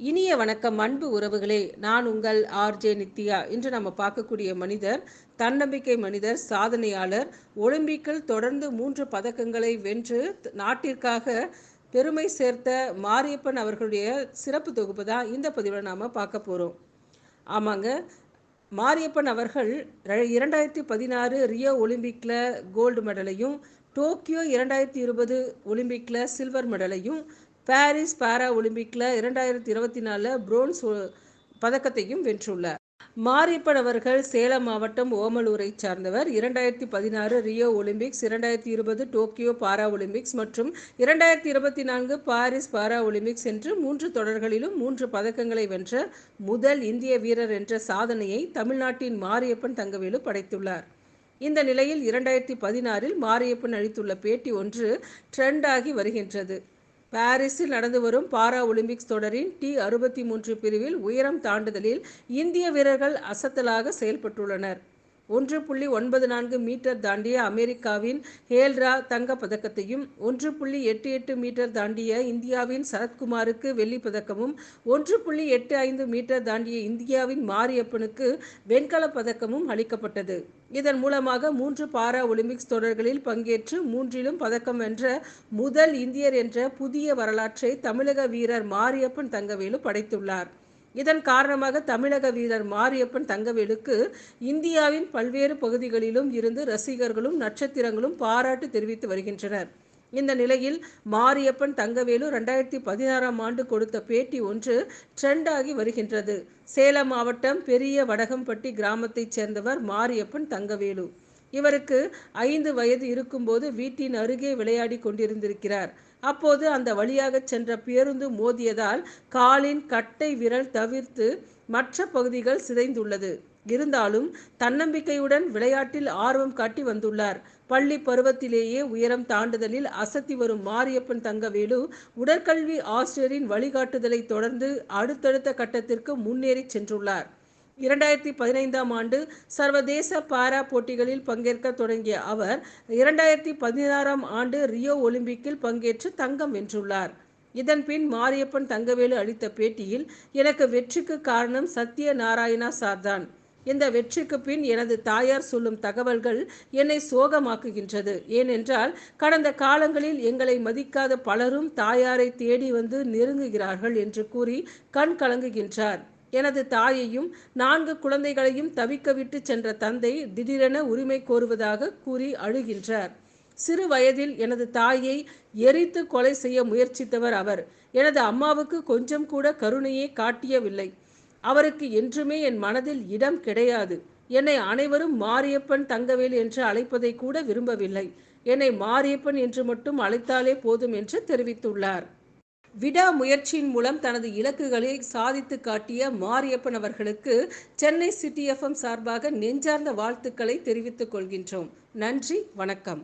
இனிய வணக்கம் அன்பு உறவுகளே. நான் உங்கள் ஆர்ஜே நித்யா. இன்று நம்ம பார்க்கக்கூடிய மனிதர் தன்னம்பிக்கை மனிதர் சாதனையாளர் ஒலிம்பிக்கில் தொடர்ந்து மூன்று பதக்கங்களை வென்று நாட்டிற்காக பெருமை சேர்த்த மாரியப்பன் அவர்களுடைய சிறப்பு தொகுப்பு தான் இந்த பதிவில் நாம் பார்க்க போகிறோம் ஆமாங்க மாரியப்பன் அவர்கள் இரண்டாயிரத்தி பதினாறு ரியோ ஒலிம்பிக்கில் கோல்டு மெடலையும் டோக்கியோ இரண்டாயிரத்தி இருபது ஒலிம்பிக்கில் சில்வர் மெடலையும் பாரிஸ் பாரா ஒலிம்பிக்கில் இரண்டாயிரத்தி இருபத்தி நாலில் புரோன்ஸ் பதக்கத்தையும் வென்றுள்ளார். மாரியப்பன் அவர்கள் சேலம் மாவட்டம் ஓமலூரை சார்ந்தவர். இரண்டாயிரத்தி பதினாறு ரியோ ஒலிம்பிக்ஸ் இரண்டாயிரத்தி இருபது டோக்கியோ பாரா ஒலிம்பிக்ஸ் மற்றும் இரண்டாயிரத்தி இருபத்தி நான்கு பாரிஸ் பாரா ஒலிம்பிக்ஸ் என்று மூன்று தொடர்களிலும் மூன்று பதக்கங்களை வென்ற முதல் இந்திய வீரர் என்ற சாதனையை தமிழ்நாட்டின் மாரியப்பன் தங்கவேலு படைத்துள்ளார். இந்த நிலையில் இரண்டாயிரத்தி பதினாறில் மாரியப்பன் அளித்துள்ள பேட்டி ஒன்று ட்ரெண்டாகி வருகின்றது. பாரிஸில் நடந்து வரும் பாரா ஒலிம்பிக்ஸ் தொடரின் டி அறுபத்தி மூன்று பிரிவில் உயரம் தாண்டுதலில் இந்திய வீரர்கள் அசத்தலாக செயல்பட்டுள்ளனர். ஒன்று புள்ளி ஒன்பது நான்கு மீட்டர் தாண்டிய அமெரிக்காவின் ஹேல்ரா தங்க பதக்கத்தையும் ஒன்று புள்ளி எட்டு எட்டு மீட்டர் தாண்டிய இந்தியாவின் சரத்குமாருக்கு வெள்ளிப் பதக்கமும் ஒன்று புள்ளி எட்டு ஐந்து மீட்டர் தாண்டிய இந்தியாவின் மாரியப்பனுக்கு வெண்கலப் பதக்கமும் அளிக்கப்பட்டது. இதன் மூலமாக மூன்று பாரா ஒலிம்பிக்ஸ் தொடர்களில் பங்கேற்று மூன்றிலும் பதக்கம் வென்ற முதல் இந்தியர் என்ற புதிய வரலாற்றை தமிழக வீரர் மாரியப்பன் தங்கவேலு படைத்துள்ளார். இதன் காரணமாக தமிழக வீரர் மாரியப்பன் தங்கவேலுக்கு இந்தியாவின் பல்வேறு பகுதிகளிலும் இருந்து ரசிகர்களும் நட்சத்திரங்களும் பாராட்டு தெரிவித்து வருகின்றனர். இந்த நிலையில் மாரியப்பன் தங்கவேலு ரெண்டாயிரத்தி பதினாறாம் ஆண்டு கொடுத்த பேட்டி ஒன்று ட்ரெண்ட் ஆகி வருகின்றது. சேலம் மாவட்டம் பெரிய வடகம்பட்டி கிராமத்தைச் சேர்ந்தவர் மாரியப்பன் தங்கவேலு. இவருக்கு ஐந்து வயது இருக்கும்போது வீட்டின் அருகே விளையாடி கொண்டிருந்திருக்கிறார். அப்போது அந்த வழியாக சென்ற பேருந்து மோதியதால் காலின் கட்டை விரல் தவிர்த்து மற்ற பகுதிகள் சிதைந்துள்ளது. இருந்தாலும் தன்னம்பிக்கையுடன் விளையாட்டில் ஆர்வம் காட்டி வந்துள்ளார். பள்ளி பருவத்திலேயே உயரம் தாண்டுதலில் அசத்தி வரும் மாரியப்பன் தங்கவேலு உடற்கல்வி ஆசிரியரின் வழிகாட்டுதலை தொடர்ந்து அடுத்தடுத்த கட்டத்திற்கு முன்னேறி சென்றுள்ளார். இரண்டாயிரத்தி பதினைந்தாம் ஆண்டு சர்வதேச பாரா போட்டிகளில் பங்கேற்க தொடங்கிய அவர் இரண்டாயிரத்தி பதினாறாம் ஆண்டு ரியோ ஒலிம்பிக்கில் பங்கேற்று தங்கம் வென்றுள்ளார். இதன்பின் மாரியப்பன் தங்கவேலு அளித்த பேட்டியில் எனக்கு வெற்றிக்கு காரணம் சத்ய நாராயணா சார்தான் இந்த வெற்றிக்கு பின் எனது தாயார் சொல்லும் தகவல்கள் என்னை சோகமாக்குகின்றது. ஏனென்றால் கடந்த காலங்களில் எங்களை மதிக்காத பலரும் தாயாரை தேடி வந்து நெருங்குகிறார்கள் என்று கூறி கண் கலங்குகின்றார். எனது தாயையும் நான்கு குழந்தைகளையும் தவிக்க விட்டு சென்ற தந்தை திடீரென உரிமை கோருவதாக கூறி அழுகின்றார். சிறு வயதில் எனது தாயை எரித்து கொலை செய்ய முயற்சித்தவர் அவர். எனது அம்மாவுக்கு கொஞ்சம் கூட கருணையே காட்டியவில்லை. அவருக்கு என்றுமே என் மனதில் இடம் கிடையாது. என்னை அனைவரும் மாரியப்பன் தங்கவேல் என்று அழைப்பதை கூட விரும்பவில்லை. என்னை மாரியப்பன் என்று மட்டும் அழைத்தாலே போதும் என்று தெரிவித்துள்ளார். விடா முயற்சியின் மூலம் தனது இலக்குகளை சாதித்து காட்டிய மாரியப்பன் அவர்களுக்கு சென்னை சிட்டி எஃப்எம் சார்பாக நெஞ்சார்ந்த வாழ்த்துக்களை தெரிவித்துக் கொள்கின்றோம். நன்றி வணக்கம்.